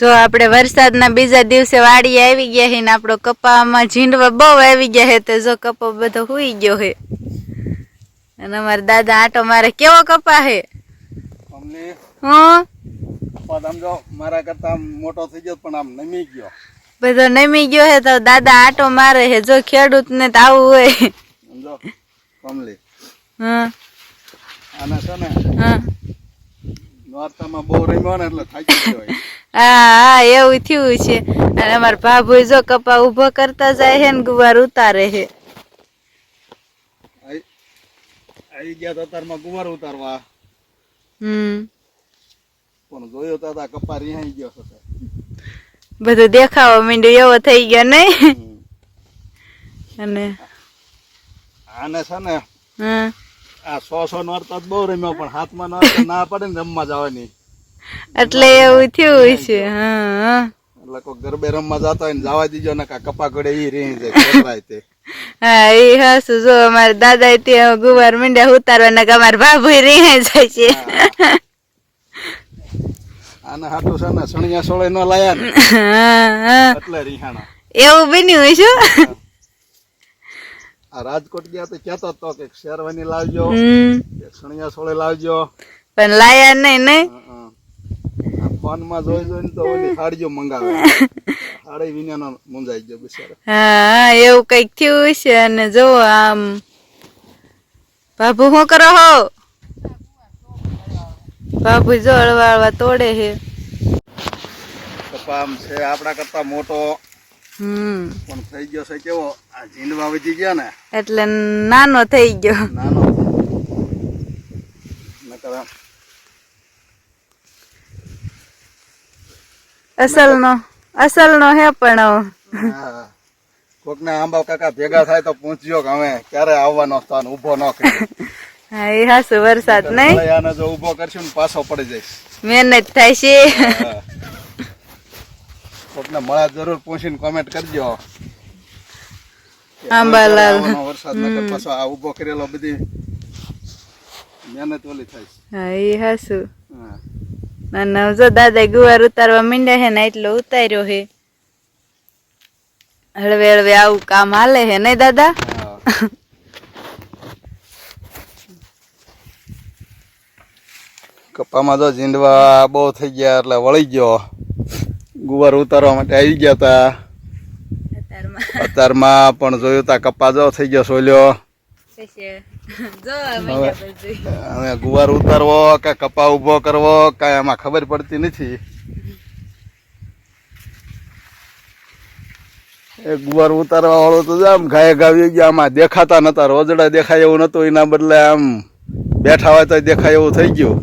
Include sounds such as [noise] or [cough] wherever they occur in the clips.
જો આપણે વરસાદના બીજા દિવસે વાડી આવી ગયા છે ને આપણો કપામાં ઝીંડવા બહુ આવી ગયા છે તો જો કપા બધો હુઈ ગયો છે અને અમારા દાદા આટો મારે કેવો કપા છે હું? મારા કરતા મોટો થઈ ગયો પણ આમ નમી ગયો. બધો નમી ગયો હે તો દાદા આટો મારે હે. જો ખેડૂત ને તો આવું હોય. સમજો કમલી હમ આના છે ને હા. નોરતામાં બહુ રમ્યો ને એટલે થાકી ગયો. હા હા એવું થયું છે. અને અમારા ભાભુ જો કપા ઊભો કરતા જાય છે ને ગુવાર ઉતારે છે. આઈ આવી ગયા તો તારમાં ગુવાર ઉતારવા. હમ. પણ જોયો તો આ કપા રિહાઈ ગયો છે. બધું દેખાવા મીંડું એવો થઈ ગયો નહીં અને આને છે ને આ સો સો નોરતા બહુ રમ્યો પણ હાથમાં નોરતા ના પડે ને રમવા જવાની. એટલે એવું થયું છે હા કોઈ ગરબે રમવા જતા હોય ને જવા દીજો ને કપા ગળે ઈ રહી જાય તે. હા એ હાસુ જો અમારા દાદા તે ગુવાર મીંડ્યા ઉતારવા ને અમારા બાબુ રહી જાય છે. આને હાટુ છે ને સણિયા સોળે નો લાયા ને. એટલે રીહાણા. એવું બન્યું શું આ રાજકોટ ગયા તો કેતો તો કે શેરવાની લાવજો સણિયા સોળે લાવજો. પણ લાયા નહીં નહીં? ફોનમાં જોઈ જોઈને તો ઓલી સાડીઓ મંગાવે. [laughs] સાડી વિનાનો મુંજાઈ ગયો બિચારો. હા એવું કંઈક થયું છે અને જો આમ. બાબુ શું કરો હો? બાબુ જો હળવા હળવા તોડે છે. કપામ છે આપણા કરતા મોટો. હમ. પણ થઈ ગયો છે કેવો? આ જીંડવા વધી ગયા ને. એટલે નાનો થઈ ગયો. નાનો નકર આમ અસલનો અસલનો હે પણ કોક ના આંબા કાકા ભેગા થાય તો પૂછજો કે અમે ક્યારે આવવાનો સ્થાન ઊભો ન કરી હા એ હાસુ વરસાદ નહીં આને જો ઊભો કરશું ને પાછો પડી જઈશ. મહેનત થાય છે. કોકને મળા જરૂર પૂછીને કોમેન્ટ કરજો. આંબાલાલ. વરસાદ નકર પાછો આ ઊભો કરેલો બધી મહેનત ઓલી થાય હા એ હાસુ. હા. અને જો દાદા ગુવાર ઉતારવા માંડ્યા છે ને એટલો ઉતાર્યો હે હળવે હળવે આવું કામ હાલે છે નહીં દાદા? કપ્પામાં કપામાં જો ઝીંડવા બહુ થઈ ગયા એટલે વળી ગયો. ગુવાર ઉતારવા માટે આવી ગયા તા. અત્યારમાં પણ જોયું તા કપા જો થઈ ગયો સોલ્યો. [laughs] હવે ગુવાર ઉતારવો કે કપા ઊભો કરવો કાંઈ આમાં ખબર પડતી નથી. એ ગુવાર ઉતારવા વાળો તો આમ ઘાય ગાવી ગયા આમાં દેખાતા નતા રોજડા દેખાય એવું નતું એના બદલે આમ બેઠા હોય તો દેખાય એવું થઈ ગયું.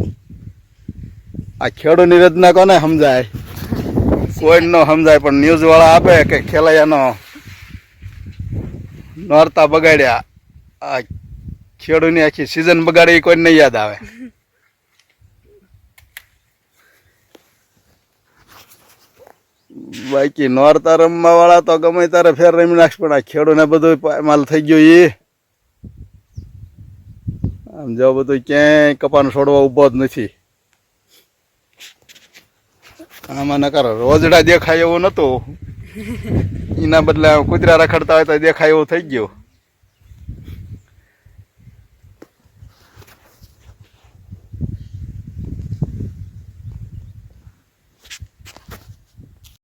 આ ખેડૂતની રચના કોને સમજાય? કોઈ ન સમજાય પણ ન્યૂઝ વાળા આપે કે ખેલૈયાનો નોરતા બગાડ્યા. આ ખેડૂતની આખી સિઝન બગાડી કોઈ નહીં યાદ આવે. બાકી નોરતા રમવા વાળા તો ગમે ત્યારે ફેર રમી નાખશે, પણ આ ખેડૂને બધું પાયમાલ થઈ ગયો એ આમ જો બધું ક્યાંય કપાનું છોડવા ઊભો જ નથી. આમાં નકાર રોજડા દેખાય એવું નતું. એના બદલે કુતરા રખડતા હોય તો દેખાય એવું થઈ ગયું.